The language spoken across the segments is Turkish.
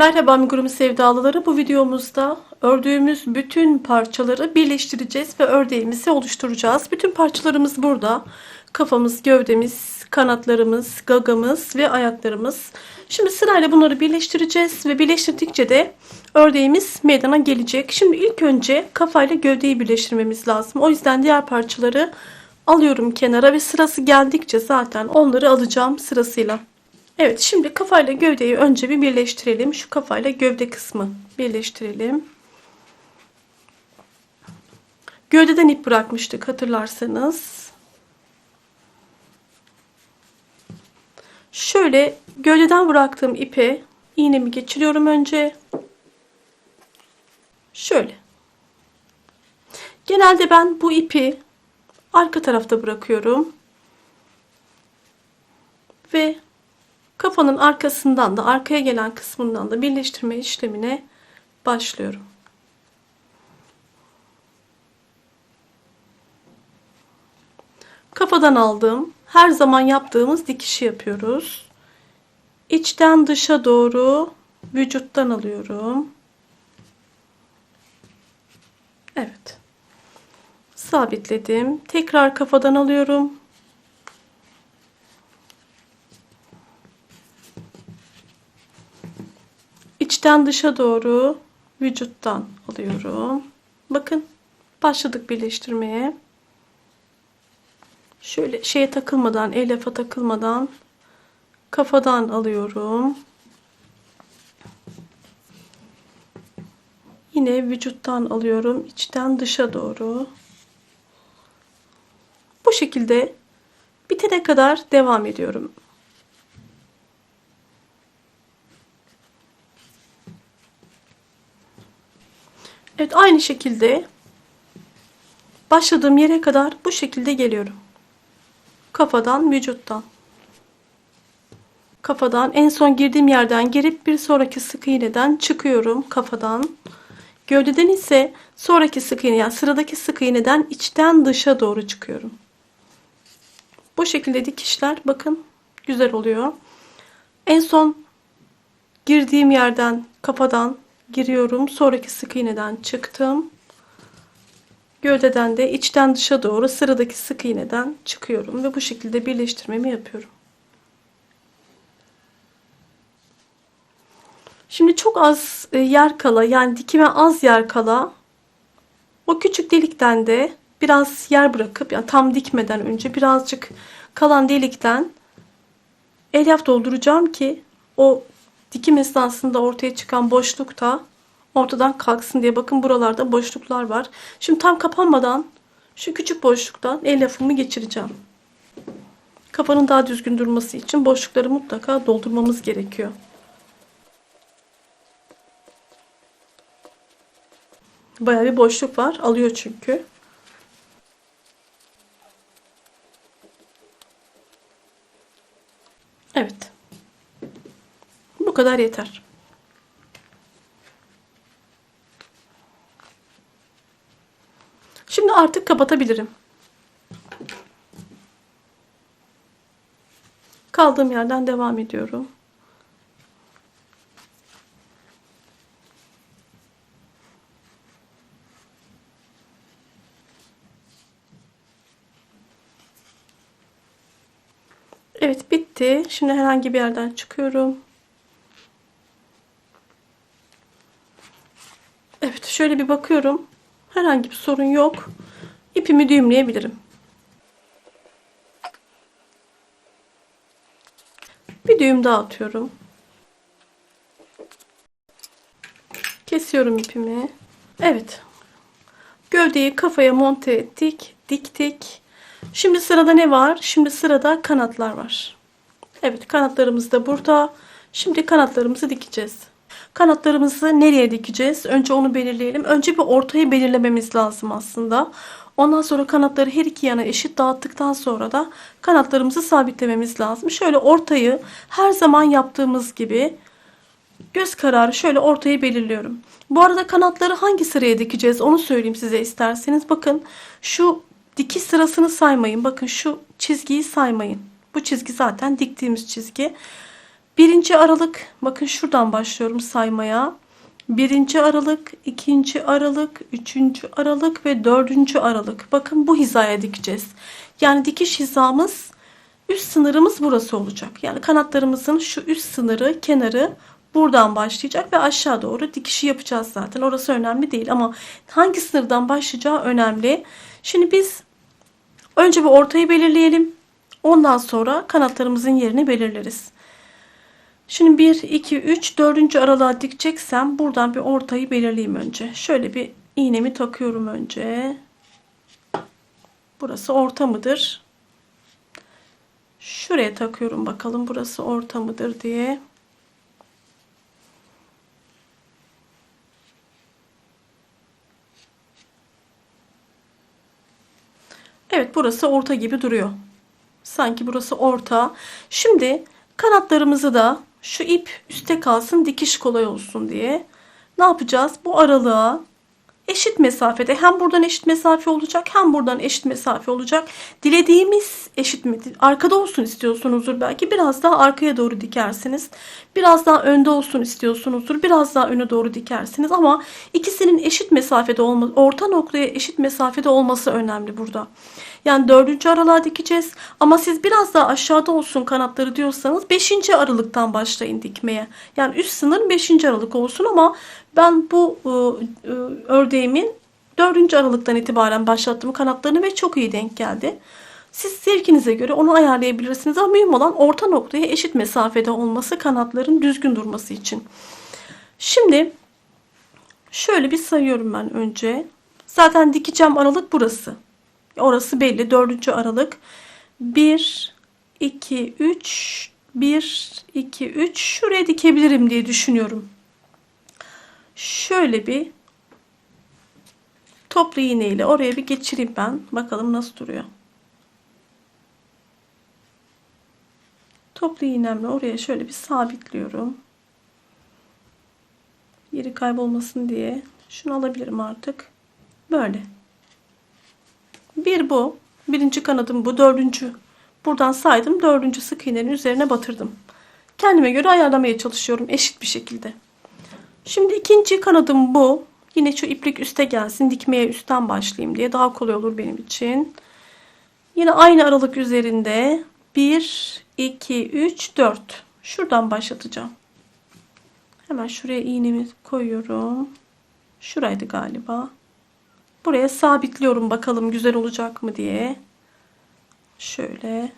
Merhaba amigurumi sevdalıları. Bu videomuzda ördüğümüz bütün parçaları birleştireceğiz ve ördeğimizi oluşturacağız. Bütün parçalarımız burada. Kafamız, gövdemiz, kanatlarımız, gagamız ve ayaklarımız. Şimdi sırayla bunları birleştireceğiz ve birleştirdikçe de ördeğimiz meydana gelecek. Şimdi ilk önce kafayla gövdeyi birleştirmemiz lazım. O yüzden diğer parçaları alıyorum kenara ve sırası geldikçe zaten onları alacağım sırasıyla. Evet şimdi kafayla gövdeyi önce bir birleştirelim. Şu kafayla gövde kısmı birleştirelim. Gövdeden ip bırakmıştık hatırlarsanız. Şöyle gövdeden bıraktığım ipe iğnemi geçiriyorum önce. Şöyle. Genelde ben bu ipi arka tarafta bırakıyorum. Ve Kafanın arkasından da arkaya gelen kısmından da birleştirme işlemine başlıyorum. Kafadan aldığım her zaman yaptığımız dikişi yapıyoruz. İçten dışa doğru vücuttan alıyorum. Evet. Sabitledim. Tekrar kafadan alıyorum. İçten dışa doğru vücuttan alıyorum. Bakın başladık birleştirmeye. Şöyle şeye takılmadan, el lafa takılmadan kafadan alıyorum. Yine vücuttan alıyorum içten dışa doğru. Bu şekilde bitene kadar devam ediyorum. Evet aynı şekilde başladığım yere kadar bu şekilde geliyorum. Kafadan vücuttan. Kafadan en son girdiğim yerden girip bir sonraki sık iğneden çıkıyorum kafadan. Gövdeden ise sonraki sık iğne yani sıradaki sık iğneden içten dışa doğru çıkıyorum. Bu şekilde dikişler bakın güzel oluyor. En son girdiğim yerden kafadan giriyorum. Sonraki sık iğneden çıktım. Gövdeden de içten dışa doğru sıradaki sık iğneden çıkıyorum ve bu şekilde birleştirmemi yapıyorum. Şimdi çok az e, yer kala yani dikime az yer kala o küçük delikten de biraz yer bırakıp yani tam dikmeden önce birazcık kalan delikten elyaf dolduracağım ki o dikim esnasında ortaya çıkan boşluk da ortadan kalksın diye. Bakın buralarda boşluklar var. Şimdi tam kapanmadan şu küçük boşluktan el lafımı geçireceğim. Kafanın daha düzgün durması için boşlukları mutlaka doldurmamız gerekiyor. Bayağı bir boşluk var. Alıyor çünkü. Evet. Bu kadar yeter. Şimdi artık kapatabilirim. Kaldığım yerden devam ediyorum. Evet bitti. Şimdi herhangi bir yerden çıkıyorum. Evet şöyle bir bakıyorum. Herhangi bir sorun yok. İpimi düğümleyebilirim. Bir düğüm daha atıyorum. Kesiyorum ipimi. Evet. Gövdeyi kafaya monte ettik. Diktik. Şimdi sırada ne var? Şimdi sırada kanatlar var. Evet kanatlarımız da burada. Şimdi kanatlarımızı dikeceğiz. Kanatlarımızı nereye dikeceğiz? Önce onu belirleyelim. Önce bir ortayı belirlememiz lazım aslında. Ondan sonra kanatları her iki yana eşit dağıttıktan sonra da kanatlarımızı sabitlememiz lazım. Şöyle ortayı her zaman yaptığımız gibi göz kararı şöyle ortayı belirliyorum. Bu arada kanatları hangi sıraya dikeceğiz onu söyleyeyim size isterseniz. Bakın şu dikiş sırasını saymayın. Bakın şu çizgiyi saymayın. Bu çizgi zaten diktiğimiz çizgi. Birinci aralık bakın şuradan başlıyorum saymaya. Birinci aralık, ikinci aralık, üçüncü aralık ve dördüncü aralık. Bakın bu hizaya dikeceğiz. Yani dikiş hizamız üst sınırımız burası olacak. Yani kanatlarımızın şu üst sınırı, kenarı buradan başlayacak ve aşağı doğru dikişi yapacağız zaten. Orası önemli değil ama hangi sınırdan başlayacağı önemli. Şimdi biz önce bir ortayı belirleyelim. Ondan sonra kanatlarımızın yerini belirleriz. Şimdi 1, 2, 3, 4. aralığa dikeceksem buradan bir ortayı belirleyeyim önce. Şöyle bir iğnemi takıyorum önce. Burası orta mıdır? Şuraya takıyorum bakalım burası orta mıdır diye. Evet burası orta gibi duruyor. Sanki burası orta. Şimdi kanatlarımızı da şu ip üstte kalsın dikiş kolay olsun diye ne yapacağız? Bu aralığa eşit mesafede hem buradan eşit mesafe olacak hem buradan eşit mesafe olacak. Dilediğimiz eşit mi? Arkada olsun istiyorsunuzdur belki. Biraz daha arkaya doğru dikersiniz. Biraz daha önde olsun istiyorsunuzdur. Biraz daha öne doğru dikersiniz. Ama ikisinin eşit mesafede olması, orta noktaya eşit mesafede olması önemli burada. Yani dördüncü aralığa dikeceğiz. Ama siz biraz daha aşağıda olsun kanatları diyorsanız beşinci aralıktan başlayın dikmeye. Yani üst sınır beşinci aralık olsun ama ben bu ıı, ıı, ördeğimin dördüncü aralıktan itibaren başlattım kanatlarını ve çok iyi denk geldi. Siz zevkinize göre onu ayarlayabilirsiniz ama mühim olan orta noktaya eşit mesafede olması kanatların düzgün durması için. Şimdi şöyle bir sayıyorum ben önce. Zaten dikeceğim aralık burası. Orası belli. Dördüncü aralık. 1, 2, 3, 1, 2, 3. Şuraya dikebilirim diye düşünüyorum. Şöyle bir toplu iğne oraya bir geçireyim ben. Bakalım nasıl duruyor. Toplu iğnemle oraya şöyle bir sabitliyorum. Yeri kaybolmasın diye. Şunu alabilirim artık. Böyle. Bir bu. Birinci kanadım bu. Dördüncü. Buradan saydım. Dördüncü sık iğnenin üzerine batırdım. Kendime göre ayarlamaya çalışıyorum. Eşit bir şekilde. Şimdi ikinci kanadım bu. Yine şu iplik üste gelsin. Dikmeye üstten başlayayım diye. Daha kolay olur benim için. Yine aynı aralık üzerinde 1, 2, 3, 4. Şuradan başlatacağım. Hemen şuraya iğnemi koyuyorum. Şuraydı galiba. Buraya sabitliyorum bakalım güzel olacak mı diye. Şöyle.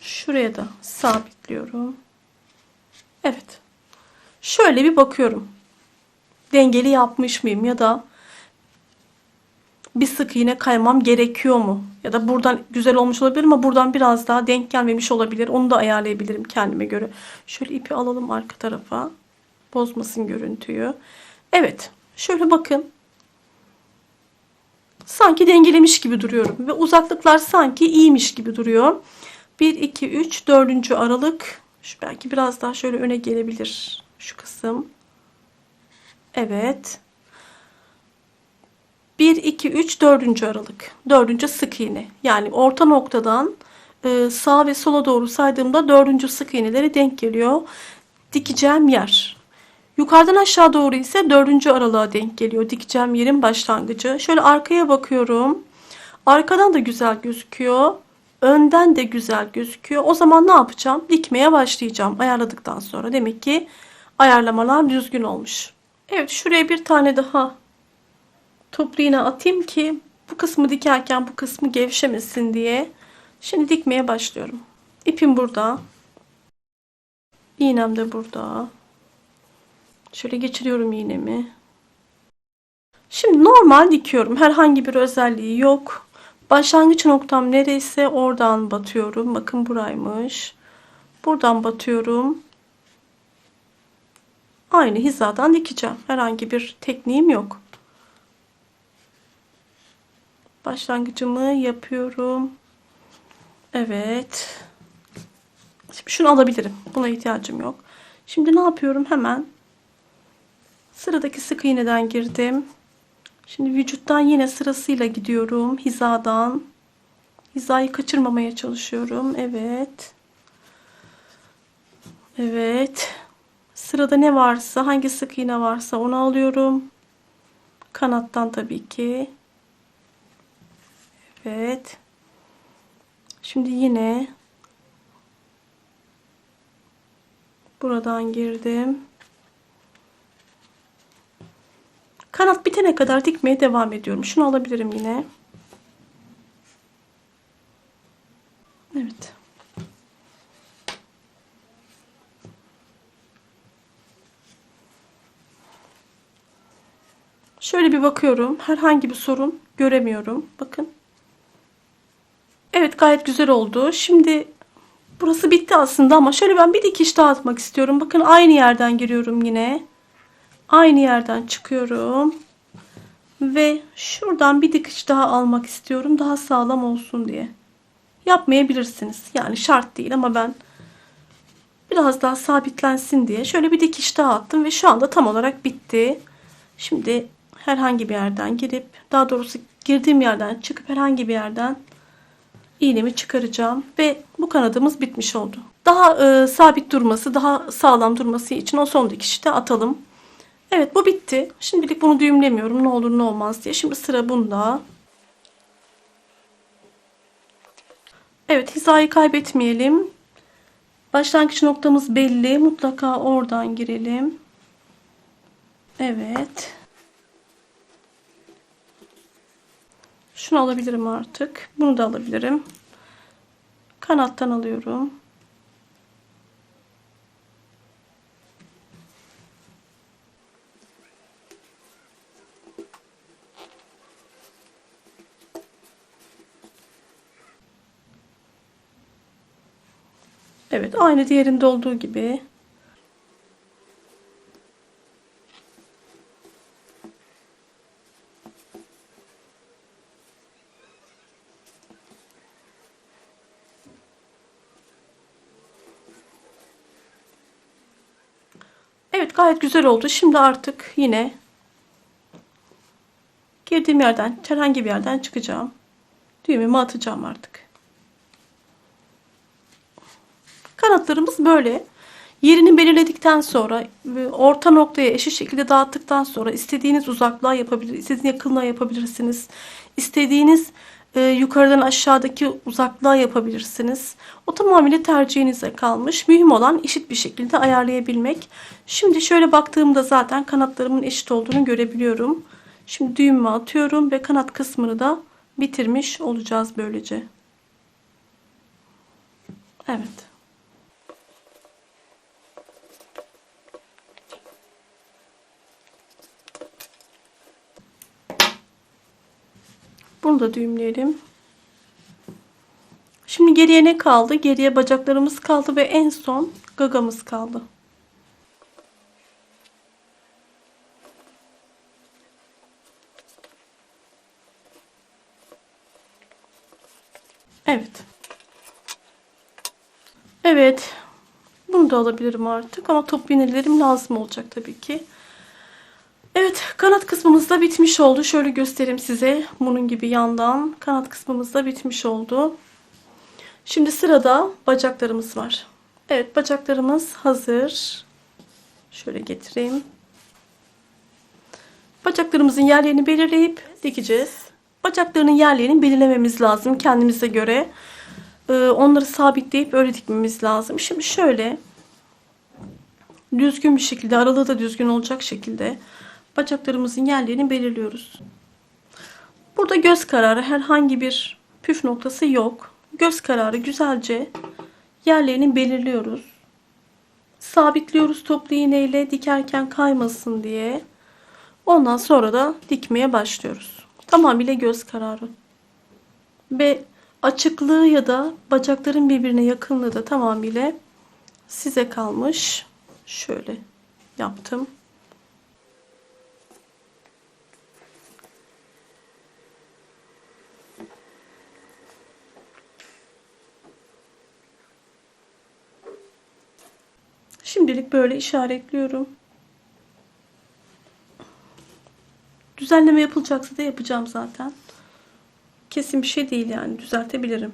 Şuraya da sabitliyorum. Evet. Şöyle bir bakıyorum. Dengeli yapmış mıyım ya da bir sık iğne kaymam gerekiyor mu? Ya da buradan güzel olmuş olabilir ama buradan biraz daha denk gelmemiş olabilir. Onu da ayarlayabilirim kendime göre. Şöyle ipi alalım arka tarafa. Bozmasın görüntüyü. Evet. Şöyle bakın sanki dengelemiş gibi duruyorum. Ve uzaklıklar sanki iyiymiş gibi duruyor. 1, 2, 3, 4. aralık. Şu belki biraz daha şöyle öne gelebilir şu kısım. Evet. 1, 2, 3, 4. aralık. 4. sık iğne. Yani orta noktadan e, sağa ve sola doğru saydığımda 4. sık iğneleri denk geliyor. Dikeceğim yer. Yukarıdan aşağı doğru ise dördüncü aralığa denk geliyor. Dikeceğim yerin başlangıcı. Şöyle arkaya bakıyorum. Arkadan da güzel gözüküyor. Önden de güzel gözüküyor. O zaman ne yapacağım? Dikmeye başlayacağım. Ayarladıktan sonra. Demek ki ayarlamalar düzgün olmuş. Evet şuraya bir tane daha toplu iğne atayım ki bu kısmı dikerken bu kısmı gevşemesin diye. Şimdi dikmeye başlıyorum. İpim burada. İğnem de burada. Şöyle geçiriyorum iğnemi. Şimdi normal dikiyorum. Herhangi bir özelliği yok. Başlangıç noktam nereyse oradan batıyorum. Bakın buraymış. Buradan batıyorum. Aynı hizadan dikeceğim. Herhangi bir tekniğim yok. Başlangıcımı yapıyorum. Evet. Şimdi şunu alabilirim. Buna ihtiyacım yok. Şimdi ne yapıyorum? Hemen Sıradaki sık iğneden girdim. Şimdi vücuttan yine sırasıyla gidiyorum. Hizadan. Hizayı kaçırmamaya çalışıyorum. Evet. Evet. Sırada ne varsa, hangi sık iğne varsa onu alıyorum. Kanattan tabii ki. Evet. Şimdi yine buradan girdim. Kanat bitene kadar dikmeye devam ediyorum. Şunu alabilirim yine. Evet. Şöyle bir bakıyorum. Herhangi bir sorun göremiyorum. Bakın. Evet gayet güzel oldu. Şimdi burası bitti aslında ama şöyle ben bir dikiş daha atmak istiyorum. Bakın aynı yerden giriyorum yine. Aynı yerden çıkıyorum. Ve şuradan bir dikiş daha almak istiyorum. Daha sağlam olsun diye. Yapmayabilirsiniz. Yani şart değil ama ben biraz daha sabitlensin diye şöyle bir dikiş daha attım ve şu anda tam olarak bitti. Şimdi herhangi bir yerden girip daha doğrusu girdiğim yerden çıkıp herhangi bir yerden iğnemi çıkaracağım ve bu kanadımız bitmiş oldu. Daha e, sabit durması, daha sağlam durması için o son dikişi de atalım. Evet bu bitti. Şimdilik bunu düğümlemiyorum ne olur ne olmaz diye. Şimdi sıra bunda. Evet hizayı kaybetmeyelim. Başlangıç noktamız belli. Mutlaka oradan girelim. Evet. Şunu alabilirim artık. Bunu da alabilirim. Kanattan alıyorum. Evet aynı diğerinde olduğu gibi. Evet gayet güzel oldu. Şimdi artık yine girdiğim yerden herhangi bir yerden çıkacağım. Düğümümü atacağım artık. Kanatlarımız böyle. Yerini belirledikten sonra orta noktaya eşit şekilde dağıttıktan sonra istediğiniz uzaklığa yapabilir, istediğiniz yakınlığa yapabilirsiniz. İstediğiniz e, yukarıdan aşağıdaki uzaklığa yapabilirsiniz. O tamamıyla tercihinize kalmış. Mühim olan eşit bir şekilde ayarlayabilmek. Şimdi şöyle baktığımda zaten kanatlarımın eşit olduğunu görebiliyorum. Şimdi düğümümü atıyorum ve kanat kısmını da bitirmiş olacağız böylece. Evet. Bunu da düğümleyelim. Şimdi geriye ne kaldı? Geriye bacaklarımız kaldı ve en son gagamız kaldı. Evet. Evet. Bunu da alabilirim artık ama top iğnelerim lazım olacak tabii ki. Evet kanat kısmımız da bitmiş oldu. Şöyle göstereyim size. Bunun gibi yandan kanat kısmımız da bitmiş oldu. Şimdi sırada bacaklarımız var. Evet bacaklarımız hazır. Şöyle getireyim. Bacaklarımızın yerlerini belirleyip dikeceğiz. Bacaklarının yerlerini belirlememiz lazım kendimize göre. Ee, onları sabitleyip öyle dikmemiz lazım. Şimdi şöyle düzgün bir şekilde aralığı da düzgün olacak şekilde bacaklarımızın yerlerini belirliyoruz. Burada göz kararı herhangi bir püf noktası yok. Göz kararı güzelce yerlerini belirliyoruz. Sabitliyoruz toplu iğneyle dikerken kaymasın diye. Ondan sonra da dikmeye başlıyoruz. Tamamıyla göz kararı. Ve açıklığı ya da bacakların birbirine yakınlığı da tamamıyla size kalmış. Şöyle yaptım. Şimdilik böyle işaretliyorum. Düzenleme yapılacaksa da yapacağım zaten. Kesin bir şey değil yani düzeltebilirim.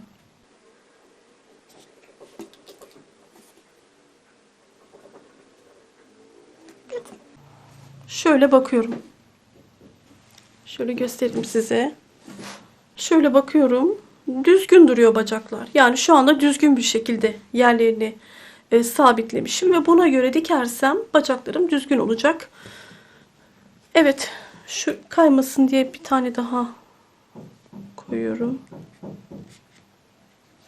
Şöyle bakıyorum. Şöyle göstereyim size. Şöyle bakıyorum. Düzgün duruyor bacaklar. Yani şu anda düzgün bir şekilde yerlerini e, sabitlemişim ve buna göre dikersem bacaklarım düzgün olacak. Evet, şu kaymasın diye bir tane daha koyuyorum.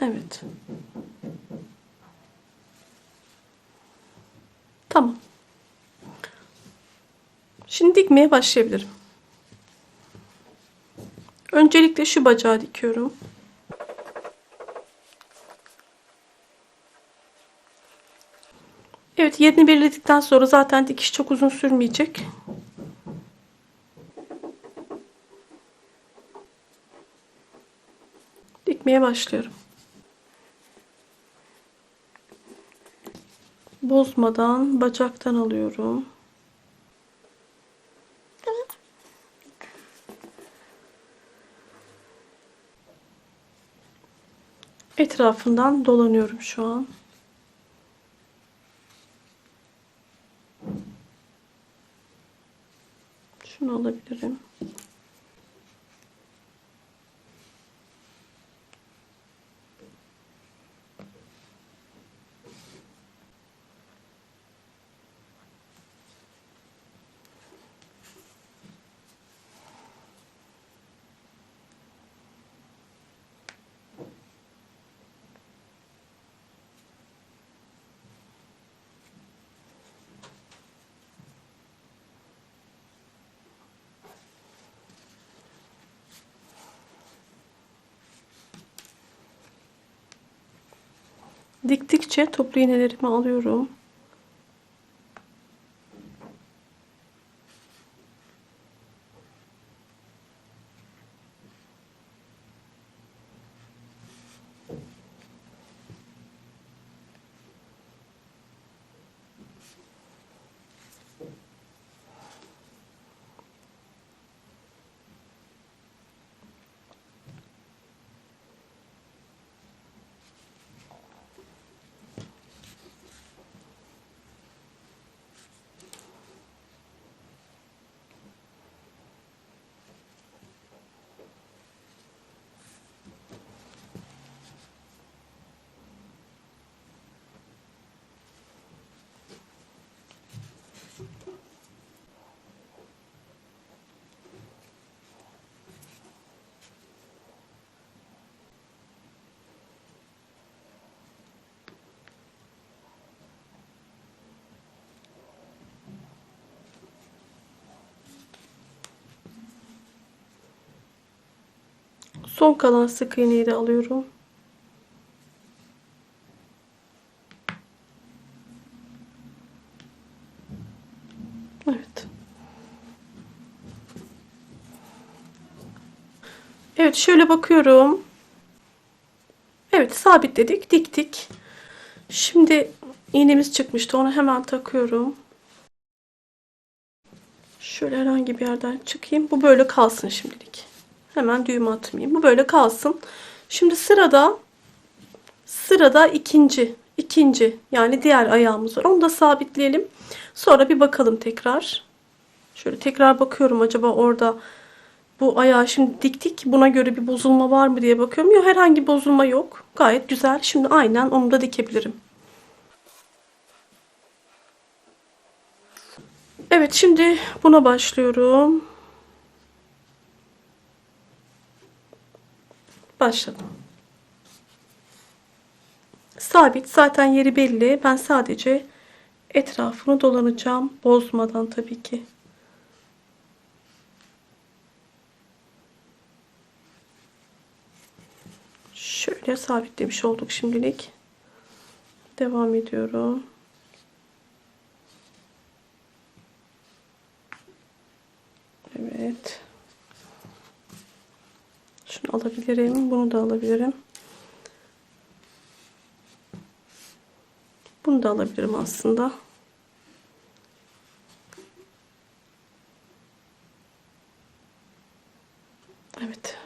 Evet. Tamam. Şimdi dikmeye başlayabilirim. Öncelikle şu bacağı dikiyorum. Evet yerini belirledikten sonra zaten dikiş çok uzun sürmeyecek. Dikmeye başlıyorum. Bozmadan bacaktan alıyorum. Etrafından dolanıyorum şu an. Şunu Diktikçe toplu iğnelerimi alıyorum. Son kalan sık iğneyi de alıyorum. Evet. Evet şöyle bakıyorum. Evet sabitledik, diktik. Şimdi iğnemiz çıkmıştı. Onu hemen takıyorum. Şöyle herhangi bir yerden çıkayım. Bu böyle kalsın şimdilik. Hemen düğüm atmayayım. Bu böyle kalsın. Şimdi sırada sırada ikinci ikinci yani diğer ayağımız var. Onu da sabitleyelim. Sonra bir bakalım tekrar. Şöyle tekrar bakıyorum acaba orada bu ayağı şimdi diktik. Buna göre bir bozulma var mı diye bakıyorum. Yok herhangi bozulma yok. Gayet güzel. Şimdi aynen onu da dikebilirim. Evet şimdi buna başlıyorum. Başladım. Sabit zaten yeri belli. Ben sadece etrafını dolanacağım. Bozmadan tabii ki. Şöyle sabitlemiş olduk şimdilik. Devam ediyorum. Evet. Şunu alabilirim. Bunu da alabilirim. Bunu da alabilirim aslında. Evet.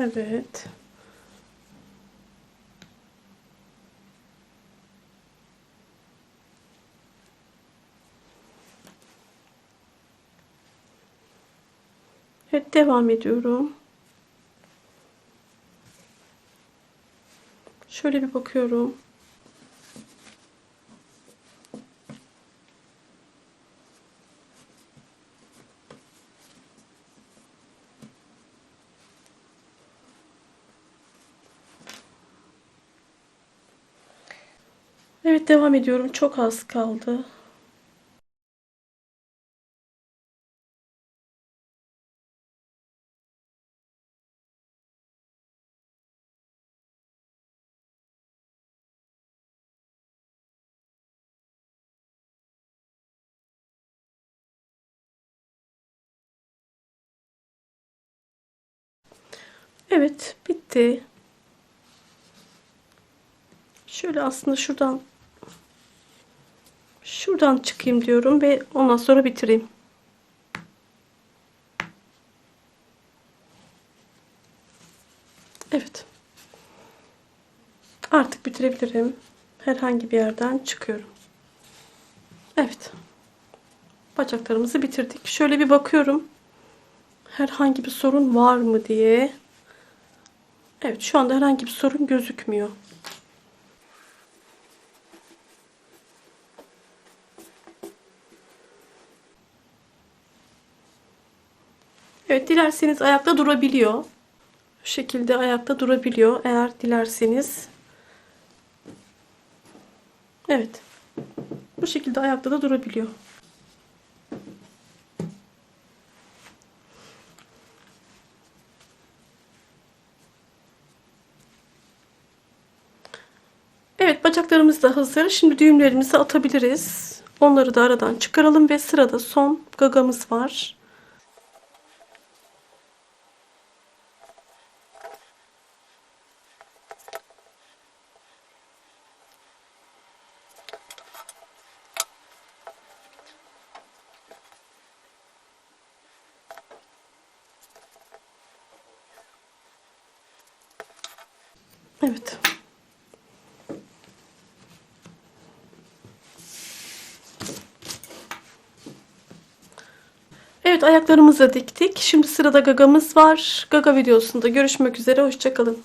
Evet. Evet devam ediyorum. Şöyle bir bakıyorum. Evet devam ediyorum. Çok az kaldı. Evet, bitti. Şöyle aslında şuradan şuradan çıkayım diyorum ve ondan sonra bitireyim. Evet. Artık bitirebilirim. Herhangi bir yerden çıkıyorum. Evet. Bacaklarımızı bitirdik. Şöyle bir bakıyorum. Herhangi bir sorun var mı diye. Evet, şu anda herhangi bir sorun gözükmüyor. Dilerseniz ayakta durabiliyor. Şu şekilde ayakta durabiliyor eğer dilerseniz. Evet. Bu şekilde ayakta da durabiliyor. Evet bacaklarımız da hazır. Şimdi düğümlerimizi atabiliriz. Onları da aradan çıkaralım ve sırada son gagamız var. Evet. Evet ayaklarımızı diktik. Şimdi sırada gagamız var. Gaga videosunda görüşmek üzere. Hoşçakalın.